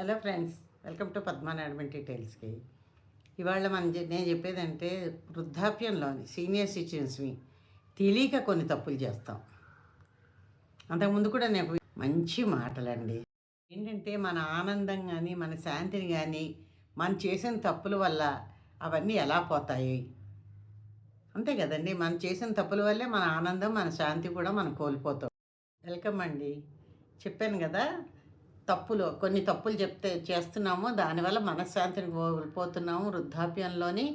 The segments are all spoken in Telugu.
హలో ఫ్రెండ్స్ వెల్కమ్ టు పద్మనాడమన్ డీటెయిల్స్కి ఇవాళ మనం నేను చెప్పేదంటే వృద్ధాప్యంలోని సీనియర్ సిటిజన్స్ని తెలియక కొన్ని తప్పులు చేస్తాం. అంతకుముందు కూడా నేను మంచి మాటలండి. ఏంటంటే మన ఆనందం కానీ మన శాంతిని కానీ మనం చేసిన తప్పుల వల్ల అవన్నీ ఎలా పోతాయి? అంతే కదండి మనం చేసిన తప్పుల వల్లే మన ఆనందం మన శాంతి కూడా మనం కోల్పోతాం. వెల్కమ్ అండి. చెప్పాను కదా తప్పులు కొన్ని తప్పులు చెప్తే చేస్తున్నాము దానివల్ల మనశ్శాంతిని కోల్పోతున్నాము. వృద్ధాప్యంలోని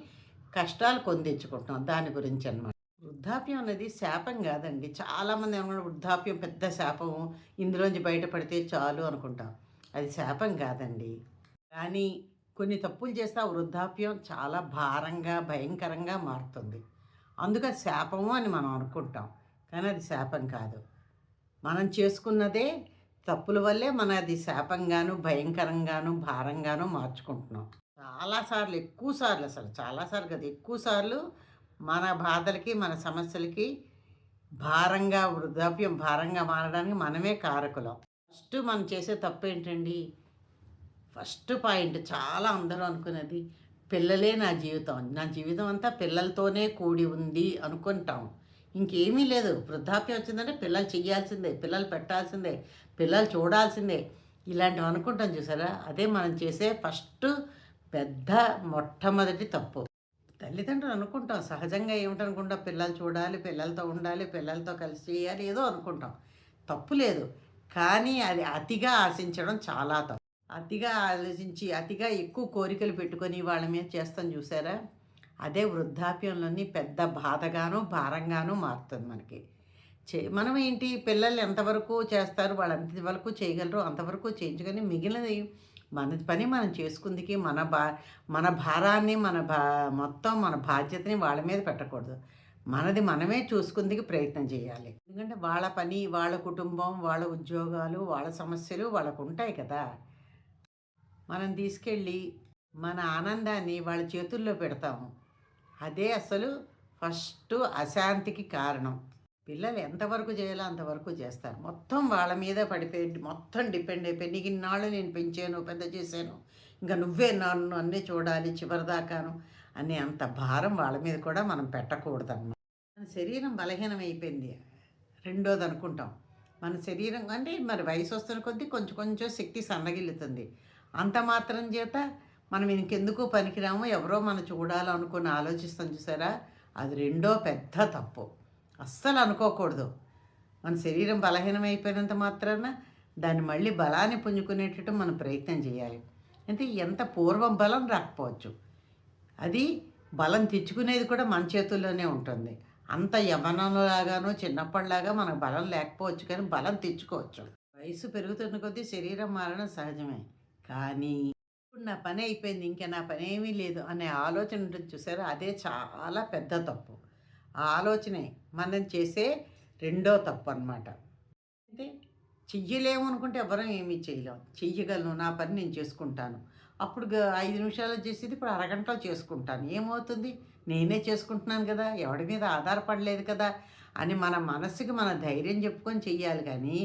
కష్టాలు కొని దాని గురించి అనమాట వృద్ధాప్యం అనేది శాపం కాదండి. చాలామంది ఏమన్నా వృద్ధాప్యం పెద్ద శాపము ఇందులోంచి బయటపడితే చాలు అనుకుంటాం. అది శాపం కాదండి. కానీ కొన్ని తప్పులు చేస్తే ఆ వృద్ధాప్యం చాలా భారంగా భయంకరంగా మారుతుంది. అందుకు అది శాపము అని మనం అనుకుంటాం. కానీ అది శాపం కాదు. మనం చేసుకున్నదే తప్పుల వల్లే మన అది శాపంగాను భయంకరంగాను భారంగాను మార్చుకుంటున్నాం. చాలాసార్లు ఎక్కువ సార్లు అసలు చాలాసార్లు కదా ఎక్కువ సార్లు మన బాధలకి మన సమస్యలకి భారంగా వృద్ధాప్యం భారంగా మారడానికి మనమే కారకులం. ఫస్ట్ మనం చేసే తప్పు ఏంటండి? ఫస్ట్ పాయింట్ చాలా అందరూ అనుకునేది పిల్లలే నా జీవితం. నా జీవితం అంతా పిల్లలతోనే కూడి ఉంది అనుకుంటాం. ఇంకేమీ లేదు. వృద్ధాప్యం వచ్చిందంటే పిల్లలు చెయ్యాల్సిందే పిల్లలు పెట్టాల్సిందే పిల్లలు చూడాల్సిందే. ఇలాంటివి అనుకుంటాం చూసారా? అదే మనం చేసే ఫస్ట్ పెద్ద మొట్టమొదటి తప్పు. తల్లిదండ్రులు అనుకుంటాం సహజంగా ఏమిటనుకుంటాం? పిల్లలు చూడాలి పిల్లలతో ఉండాలి పిల్లలతో కలిసి చేయాలి ఏదో అనుకుంటాం. తప్పు లేదు. కానీ అది అతిగా ఆశించడం చాలా తప్పు. అతిగా ఆలోచించి అతిగా ఎక్కువ కోరికలు పెట్టుకొని వాళ్ళ మీద చేస్తాం చూసారా? అదే వృద్ధాప్యంలోని పెద్ద బాధగాను భారంగాను మారుతుంది మనకి. చే మనం ఏంటి? పిల్లలు ఎంతవరకు చేస్తారు? వాళ్ళు ఎంతవరకు చేయగలరు అంతవరకు చేయించుకొని మిగిలినది మన పని మనం చేసుకుందికి మన బా మన భారాన్ని మన బా మొత్తం మన బాధ్యతని వాళ్ళ మీద పెట్టకూడదు. మనది మనమే చూసుకుందికి ప్రయత్నం చేయాలి. ఎందుకంటే వాళ్ళ పని వాళ్ళ కుటుంబం వాళ్ళ ఉద్యోగాలు వాళ్ళ సమస్యలు వాళ్ళకు ఉంటాయి కదా. మనం తీసుకెళ్ళి మన ఆనందాన్ని వాళ్ళ చేతుల్లో పెడతాము. అదే అసలు ఫస్ట్ అశాంతికి కారణం. పిల్లలు ఎంతవరకు చేయాలో అంతవరకు చేస్తారు. మొత్తం వాళ్ళ మీద పడిపోయి మొత్తం డిపెండ్ అయిపోయి నీకు ఇన్నాళ్ళు నేను పెంచాను పెద్ద చేశాను ఇంకా నువ్వే నన్ను అన్నీ చూడాలి చివరిదాకాను అనే అంత భారం వాళ్ళ మీద కూడా మనం పెట్టకూడదు అన్నమాట మన శరీరం బలహీనం అయిపోయింది. రెండోది అనుకుంటాం. మన శరీరం అంటే మరి వయసు వస్తున్న కొద్దీ కొంచెం కొంచెం శక్తి సన్నగిల్లుతుంది. అంత మాత్రం చేత మనం ఇంకెందుకు పనికిరామో? ఎవరో మనం చూడాలనుకుని ఆలోచిస్తాం చూసారా? అది రెండో పెద్ద తప్పు. అస్సలు అనుకోకూడదు. మన శరీరం బలహీనమైపోయినంత మాత్రాన దాన్ని మళ్ళీ బలాన్ని పుంజుకునేటట్టు మనం ప్రయత్నం చేయాలి. అంటే ఎంత పూర్వం బలం రాకపోవచ్చు. అది బలం తెచ్చుకునేది కూడా మన చేతుల్లోనే ఉంటుంది. అంత యవనంలాగానో చిన్నప్పటిలాగా మనకు బలం లేకపోవచ్చు కానీ బలం తెచ్చుకోవచ్చు. వయసు పెరుగుతున్న కొద్దీ శరీరం మారడం సహజమే. కానీ ఇప్పుడు నా పని అయిపోయింది ఇంకా నా పని ఏమీ లేదు అనే ఆలోచన ఉంటుంది చూసారా? అదే చాలా పెద్ద తప్పు. ఆ ఆలోచనే మనం చేసే రెండో తప్పు అనమాట అంటే చెయ్యలేము అనుకుంటే ఎవరం ఏమీ చేయలేము చెయ్యగలను నా పని నేను చేసుకుంటాను. అప్పుడు ఐదు నిమిషాలు చేసేది ఇప్పుడు అరగంటలో చేసుకుంటాను. ఏమవుతుంది? నేనే చేసుకుంటున్నాను కదా ఎవడి మీద ఆధారపడలేదు కదా అని మన మనసుకి మన ధైర్యం చెప్పుకొని చెయ్యాలి కానీ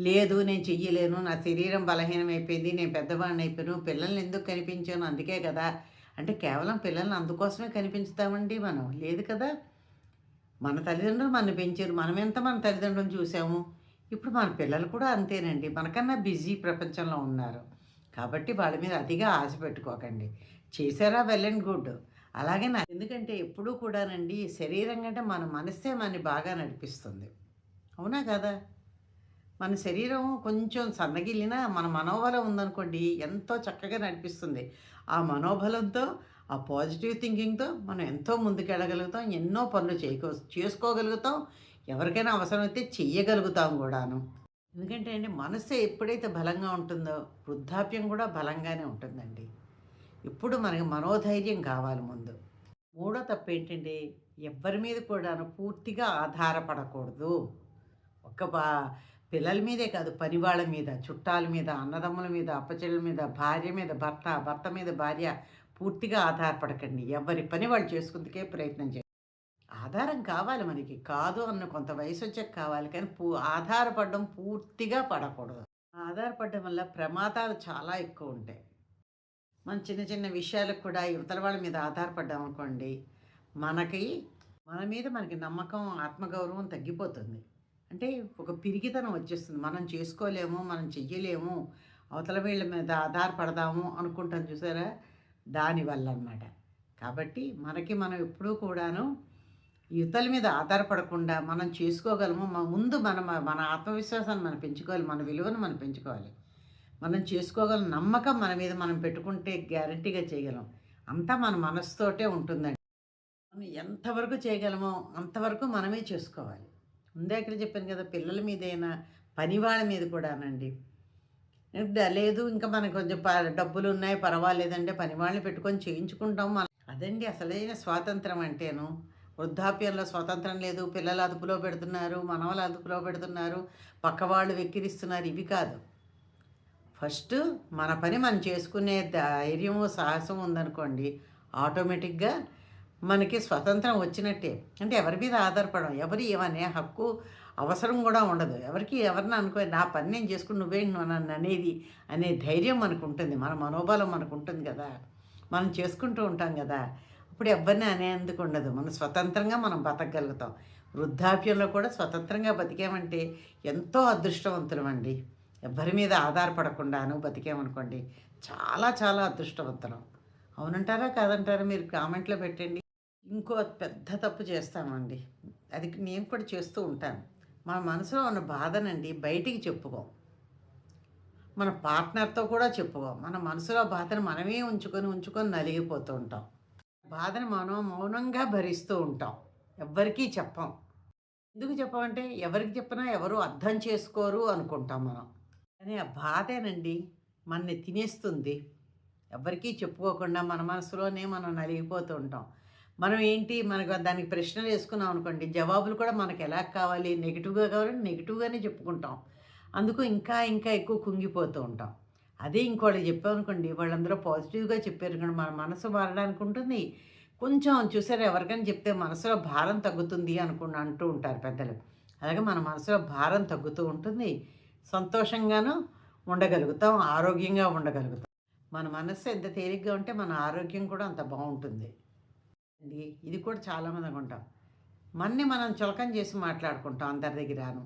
లేదు నేను చెయ్యలేను నా శరీరం బలహీనం అయిపోయింది నేను పెద్దవాడిని అయిపోయాను పిల్లల్ని ఎందుకు కనిపించాను? అందుకే కదా. అంటే కేవలం పిల్లల్ని అందుకోసమే కనిపించుతామండి మనం. లేదు కదా. మన తల్లిదండ్రులు మన పెంచారు. మనం ఎంత మన తల్లిదండ్రులను చూసాము? ఇప్పుడు మన పిల్లలు కూడా అంతేనండి. మనకన్నా బిజీ ప్రపంచంలో ఉన్నారు. కాబట్టి వాళ్ళ మీద అతిగా ఆశ పెట్టుకోకండి. చేశారా? Well and good. అలాగే నా ఎందుకంటే ఎప్పుడూ కూడానండి శరీరం కంటే మన మనస్సే మన బాగా నడిపిస్తుంది. అవునా కదా? మన శరీరం కొంచెం సన్నగిల్లినా మన మనోబలం ఉందనుకోండి ఎంతో చక్కగా నడిపిస్తుంది. ఆ మనోబలంతో ఆ పాజిటివ్ థింకింగ్తో మనం ఎంతో ముందుకెళ్ళగలుగుతాం ఎన్నో పనులు చేయకో చేసుకోగలుగుతాం ఎవరికైనా అవసరమైతే చెయ్యగలుగుతాం కూడాను. ఎందుకంటే అండి మనసు ఎప్పుడైతే బలంగా ఉంటుందో వృద్ధాప్యం కూడా బలంగానే ఉంటుందండి. ఇప్పుడు మనకి మనోధైర్యం కావాలి ముందు. మూడో తప్పు ఏంటంటే ఎవ్వరి మీద కూడాను పూర్తిగా ఆధారపడకూడదు. ఒక బా పిల్లల మీదే కాదు పని వాళ్ళ మీద చుట్టాల మీద అన్నదమ్ముల మీద అప్పచెల్ల మీద భార్య మీద భర్త భర్త మీద భార్య పూర్తిగా ఆధారపడకండి. ఎవరి పని వాళ్ళు చేసుకుందుకే ప్రయత్నం చేయండి. ఆధారం కావాలి మనకి కాదు అన్న కొంత వయసు వచ్చాక కావాలి కానీ పూ ఆధారపడడం పూర్తిగా పడకూడదు. ఆధారపడడం వల్ల ప్రమాదాలు చాలా ఎక్కువ ఉంటాయి. మన చిన్న చిన్న విషయాలకు కూడా యువతల వాళ్ళ మీద ఆధారపడ్డాం అనుకోండి మనకి మన మీద మనకి నమ్మకం ఆత్మగౌరవం తగ్గిపోతుంది. అంటే ఒక పిరిగితనం వచ్చేస్తుంది. మనం చేసుకోలేము మనం చెయ్యలేము అవతల వీళ్ళ మీద ఆధారపడదాము అనుకుంటాం చూసారా? దానివల్ల అన్నమాట. కాబట్టి మనకి మనం ఎప్పుడూ కూడాను యువతల మీద ఆధారపడకుండా మనం చేసుకోగలము. మన ముందు మన మన ఆత్మవిశ్వాసాన్ని మనం పెంచుకోవాలి మన విలువను మనం పెంచుకోవాలి. మనం చేసుకోగల నమ్మకం మన మీద మనం పెట్టుకుంటే గ్యారంటీగా చేయగలం. అంతా మన మనసుతోటే ఉంటుందండి. మనం ఎంతవరకు చేయగలమో అంతవరకు మనమే చేసుకోవాలి. ముందే ఇక్కడ చెప్పాను కదా పిల్లల మీదైనా పని వాళ్ళ మీద కూడానండి. లేదు ఇంకా మనకు కొంచెం ప- డబ్బులు ఉన్నాయి పర్వాలేదంటే పని వాళ్ళని పెట్టుకొని చేయించుకుంటాం. మనం అదండి అసలైన స్వాతంత్రం అంటేను. వృద్ధాప్యంలో స్వాతంత్రం లేదు పిల్లలు అదుపులో పెడుతున్నారు మనవలు అదుపులో పెడుతున్నారు పక్కవాళ్ళు వెక్కిరిస్తున్నారు ఇవి కాదు. ఫస్ట్ మన పని మనం చేసుకునే ధైర్యము సాహసం ఉందనుకోండి ఆటోమేటిక్గా మనకి స్వతంత్రం వచ్చినట్టే. అంటే ఎవరి మీద ఆధారపడడం ఎవరి ఏమనే హక్కు అవసరం కూడా ఉండదు. ఎవరికి ఎవరిని అనుకో నా పని నేను చేసుకుని నువ్వేంటి నన్ను అనేది అనే ధైర్యం మనకు ఉంటుంది. మన మనోబలం మనకు ఉంటుంది కదా. మనం చేసుకుంటూ ఉంటాం కదా. అప్పుడు ఎవరిని అనేందుకు ఉండదు. మనం స్వతంత్రంగా మనం బతకగలుగుతాం. వృద్ధాప్యంలో కూడా స్వతంత్రంగా బతికామంటే ఎంతో అదృష్టవంతులం అండి ఎవరి మీద ఆధారపడకుండాను బతికామనుకోండి చాలా చాలా అదృష్టవంతులం. అవునంటారా కాదంటారా మీరు కామెంట్లో పెట్టండి. ఇంకో పెద్ద తప్పు చేస్తామండి. అది నేను కూడా చేస్తూ ఉంటాను. మన మనసులో ఉన్న బాధనండి బయటికి చెప్పుకోం. మన పార్ట్నర్తో కూడా చెప్పుకోం. మన మనసులో బాధను మనమే ఉంచుకొని ఉంచుకొని నలిగిపోతూ ఉంటాం. బాధను మనం మౌనంగా భరిస్తూ ఉంటాం. ఎవ్వరికీ చెప్పం. ఎందుకు చెప్పమంటే ఎవరికి చెప్పినా ఎవరు అర్థం చేసుకోరు అనుకుంటాం మనం. కానీ ఆ బాధేనండి మనని తినేస్తుంది. ఎవరికీ చెప్పుకోకుండా మన మనసులోనే మనం నలిగిపోతూ ఉంటాం. మనం ఏంటి? మనకు దానికి ప్రశ్నలు వేసుకున్నాం అనుకోండి జవాబులు కూడా మనకు ఎలా కావాలి? నెగిటివ్గా కావాలంటే నెగిటివ్గానే చెప్పుకుంటాం. అందుకు ఇంకా ఇంకా ఎక్కువ కుంగిపోతూ ఉంటాం. అదే ఇంకోళ్ళు చెప్పామనుకోండి వాళ్ళందరూ పాజిటివ్గా చెప్పారు కానీ మన మనసు మారడానికి ఉంటుంది. కొంచెం చూసారు ఎవరికైనా చెప్తే మనసులో భారం తగ్గుతుంది అనుకుని అంటూ ఉంటారు పెద్దలు. అలాగే మన మనసులో భారం తగ్గుతూ ఉంటుంది. సంతోషంగాను ఉండగలుగుతాం ఆరోగ్యంగా ఉండగలుగుతాం. మన మనస్సు ఎంత తేలిగ్గా ఉంటే మన ఆరోగ్యం కూడా అంత బాగుంటుంది. అండి. ఇది కూడా చాలామంది అనుకుంటాం మన్ని మనం చులకం చేసి మాట్లాడుకుంటాం అందరి దగ్గరను.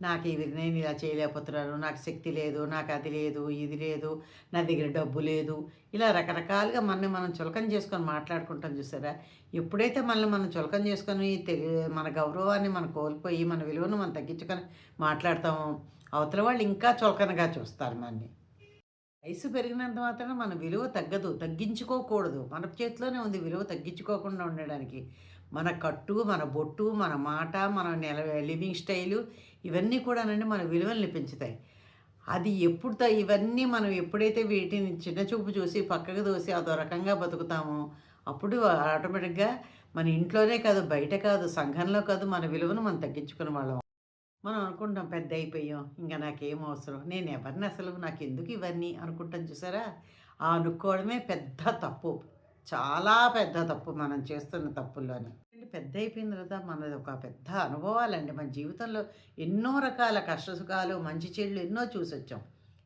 నాకు ఇవి నేను ఇలా చేయలేకపోతున్నాను నాకు శక్తి లేదు నాకు అది లేదు ఇది లేదు నా దగ్గర డబ్బు లేదు. ఇలా రకరకాలుగా మనని మనం చులకం చేసుకొని మాట్లాడుకుంటాం చూసారా? ఎప్పుడైతే మనల్ని మనం చులకం చేసుకొని తెలి మన గౌరవాన్ని మనం కోల్పోయి మన విలువను మనం తగ్గించుకొని మాట్లాడతామో అవతల వాళ్ళు ఇంకా చులకనగా చూస్తారు మనని. వయసు పెరిగినంత మాత్రం మన విలువ తగ్గదు తగ్గించుకోకూడదు. మన చేతిలోనే ఉంది విలువ తగ్గించుకోకుండా ఉండడానికి. మన కట్టు మన బొట్టు మన మాట మన నెల లివింగ్ స్టైలు ఇవన్నీ కూడానండి మన విలువల్ని పెంచుతాయి. అది ఎప్పుడు ఇవన్నీ మనం ఎప్పుడైతే వీటిని చిన్న చూపు చూసి పక్కకు దోసి అదో రకంగా బతుకుతామో అప్పుడు ఆటోమేటిక్గా మన ఇంట్లోనే కాదు బయట కాదు సంఘంలో కాదు మన విలువను మనం తగ్గించుకునే వాళ్ళం మనం అనుకుంటాం పెద్ద అయిపోయాం ఇంకా నాకేం అవసరం. నేను ఎవరిని అసలు నాకు ఎందుకు ఇవన్నీ అనుకుంటాం చూసారా? ఆ అనుకోవడమే పెద్ద తప్పు. చాలా పెద్ద తప్పు మనం చేస్తున్న తప్పుల్లోని. పెద్ద అయిపోయిన తర్వాత మనది ఒక పెద్ద అనుభవాలండి. మన జీవితంలో ఎన్నో రకాల కష్టసుఖాలు మంచి చెడులు ఎన్నో చూసొచ్చాం.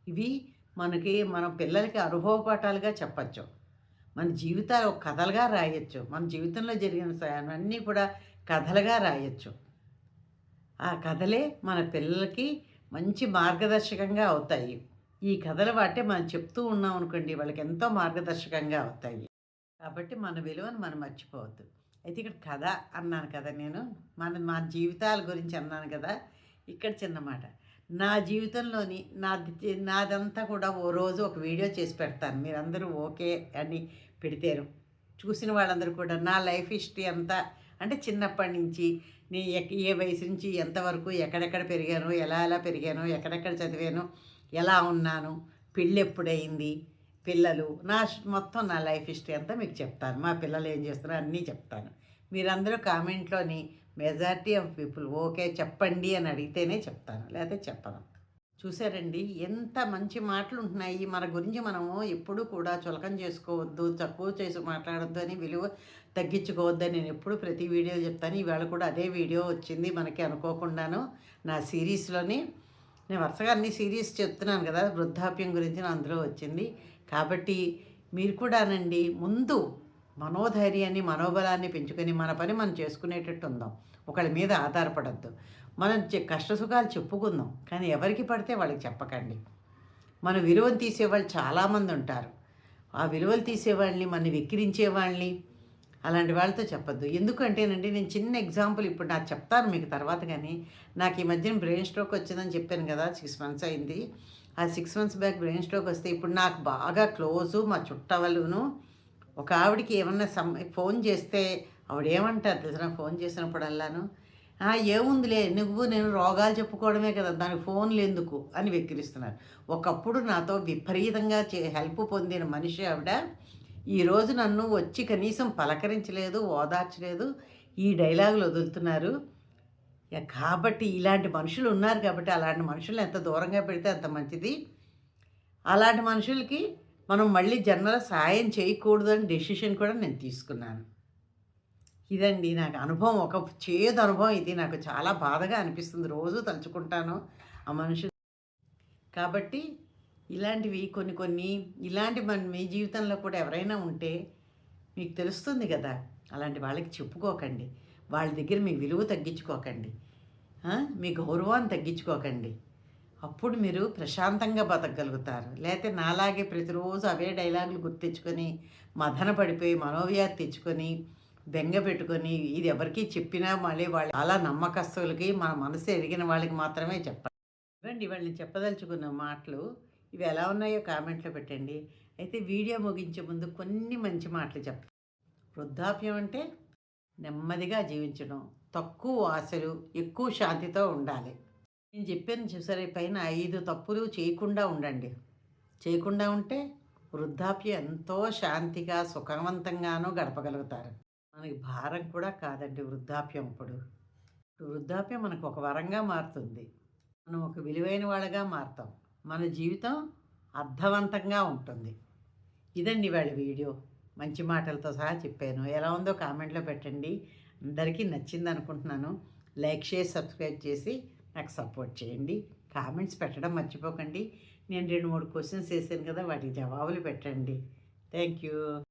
ఇవి మనకి మన పిల్లలకి అనుభవ పాఠాలుగా చెప్పచ్చు. మన జీవితాలు ఒక కథలుగా రాయొచ్చు. మన జీవితంలో జరిగిన అన్నీ కూడా కథలుగా రాయొచ్చు. ఆ కథలే మన పిల్లలకి మంచి మార్గదర్శకంగా అవుతాయి. ఈ కథలు వాటే మనం చెప్తూ ఉన్నాం అనుకోండి వాళ్ళకి ఎంతో మార్గదర్శకంగా అవుతాయి. కాబట్టి మన విలువను మనం మర్చిపోవద్దు. అయితే ఇక్కడ కథ అన్నాను కదా నేను మన మా జీవితాల గురించి అన్నాను కదా ఇక్కడ చిన్న మాట. నా జీవితంలోని నాది నాదంతా కూడా ఓ రోజు ఒక వీడియో చేసి పెడతాను. మీరందరూ ఓకే అని పెడితేరు. చూసిన వాళ్ళందరూ కూడా నా లైఫ్ హిస్టరీ అంతా అంటే చిన్నప్పటి నుంచి నేను ఎక్- ఏ వయసు నుంచి ఎంతవరకు ఎక్కడెక్కడ పెరిగాను ఎలా ఎలా పెరిగాను ఎక్కడెక్కడ చదివాను ఎలా ఉన్నాను పెళ్ళి ఎప్పుడైంది పిల్లలు నా మొత్తం నా లైఫ్ హిస్టరీ అంతా మీకు చెప్తాను. మా పిల్లలు ఏం చేస్తున్నారో అన్నీ చెప్తాను. మీరందరూ కామెంట్లోని మెజారిటీ ఆఫ్ పీపుల్ ఓకే చెప్పండి అని అడిగితేనే చెప్తాను. లేకపోతే చెప్పను. చూసారండి? ఎంత మంచి మాటలు ఉంటున్నాయి మన గురించి మనము ఎప్పుడూ కూడా చులకం చేసుకోవద్దు తక్కువ చేసి మాట్లాడొద్దు అని విలువ తగ్గించుకోవద్దని నేను ఎప్పుడు ప్రతి వీడియో చెప్తాను. ఈవేళ కూడా అదే వీడియో వచ్చింది మనకి అనుకోకుండాను నా సిరీస్లోని. నేను వరుసగా అన్ని సిరీస్ చెప్తున్నాను కదా వృద్ధాప్యం గురించి నా అందులో వచ్చింది. కాబట్టి మీరు కూడానండి ముందు మనోధైర్యాన్ని మనోబలాన్ని పెంచుకొని మన పని మనం చేసుకునేటట్టు ఉందాం. ఒకళ్ళ మీద ఆధారపడద్దు. మనం చె- కష్టసుఖాలు చెప్పుకుందాం కానీ ఎవరికి పడితే వాళ్ళకి చెప్పకండి. మన విలువలు తీసేవాళ్ళు చాలామంది ఉంటారు. ఆ విలువలు తీసేవాళ్ళని మన వెక్కిరించే వాళ్ళని అలాంటి వాళ్ళతో చెప్పద్దు. ఎందుకంటేనండి నేను చిన్న ఎగ్జాంపుల్ ఇప్పుడు నాకు చెప్తాను మీకు తర్వాత కానీ నాకు ఈ మధ్యన బ్రెయిన్ స్ట్రోక్ వచ్చిందని చెప్పాను కదా సిక్స్ మంత్స్ అయింది. ఆ six months back brain stroke వస్తే ఇప్పుడు నాకు బాగా క్లోజు మా చుట్టవలును ఒక ఆవిడకి ఏమన్నా సమ్ ఫోన్ చేస్తే ఆవిడ ఏమంటారు తెలిసిన ఫోన్ చేసినప్పుడల్లాను? ఏముందిలే నువ్వు నేను రోగాలు చెప్పుకోవడమే కదా దానికి ఫోన్లు ఎందుకు? అని వెక్కిరిస్తున్నారు ఒకప్పుడు నాతో విపరీతంగా చే హెల్ప్ పొందిన మనిషి ఆవిడ ఈరోజు నన్ను వచ్చి కనీసం పలకరించలేదు ఓదార్చలేదు ఈ డైలాగులు వదులుతున్నారు. కాబట్టి ఇలాంటి మనుషులు ఉన్నారు కాబట్టి అలాంటి మనుషులు ఎంత దూరంగా పెడితే అంత మంచిది. అలాంటి మనుషులకి మనం మళ్ళీ జన్మల సాయం చేయకూడదు అని డెసిషన్ కూడా నేను తీసుకున్నాను. ఇదండి నాకు అనుభవం ఒక చేదు అనుభవం ఇది. నాకు చాలా బాధగా అనిపిస్తుంది. రోజు తలుచుకుంటాను ఆ మనుషులు కాబట్టి ఇలాంటివి కొన్ని కొన్ని ఇలాంటి మన మీ జీవితంలో కూడా ఎవరైనా ఉంటే మీకు తెలుస్తుంది కదా. అలాంటి వాళ్ళకి చెప్పుకోకండి. వాళ్ళ దగ్గర మీ విలువ తగ్గించుకోకండి. మీ గౌరవాన్ని తగ్గించుకోకండి. అప్పుడు మీరు ప్రశాంతంగా బతకగలుగుతారు. లేకపోతే నాలాగే ప్రతిరోజు అవే డైలాగులు గుర్తించుకొని మదన పడిపోయి మనోవ్యాధి తెచ్చుకొని బెంగ పెట్టుకొని ఇది ఎవరికి చెప్పినా మళ్ళీ వాళ్ళు అలా నమ్మకస్తులకి మన మనసు ఎరిగిన వాళ్ళకి మాత్రమే చెప్పాలి. ఇవ్వండి వాళ్ళని చెప్పదలుచుకున్న మాటలు ఇవి ఎలా ఉన్నాయో కామెంట్లో పెట్టండి. అయితే వీడియో ముగించే ముందు కొన్ని మంచి మాటలు చెప్తాను వృద్ధాప్యం అంటే నెమ్మదిగా జీవించడం తక్కువ ఆశలు ఎక్కువ శాంతితో ఉండాలి. నేను చెప్పాను చూసారి పైన ఐదు తప్పులు చేయకుండా ఉండండి. చేయకుండా ఉంటే వృద్ధాప్యం ఎంతో శాంతిగా సుఖవంతంగానూ గడపగలుగుతారు. మనకి భారం కూడా కాదండి వృద్ధాప్యం ఇప్పుడు. ఇప్పుడు వృద్ధాప్యం మనకు ఒక వరంగా మారుతుంది. మనం ఒక విలువైన వాళ్ళగా మారుతాం. మన జీవితం అర్థవంతంగా ఉంటుంది. ఇదండి వాళ్ళ వీడియో. మంచి మాటలతో సహా చెప్పాను. ఎలా ఉందో కామెంట్లో పెట్టండి. అందరికీ నచ్చింది అనుకుంటున్నాను. లైక్ చేసి సబ్స్క్రైబ్ చేసి నాకు సపోర్ట్ చేయండి. కామెంట్స్ పెట్టడం మర్చిపోకండి. నేను రెండు మూడు క్వశ్చన్స్ వేసాను కదా వాటికి జవాబులు పెట్టండి. Thank you.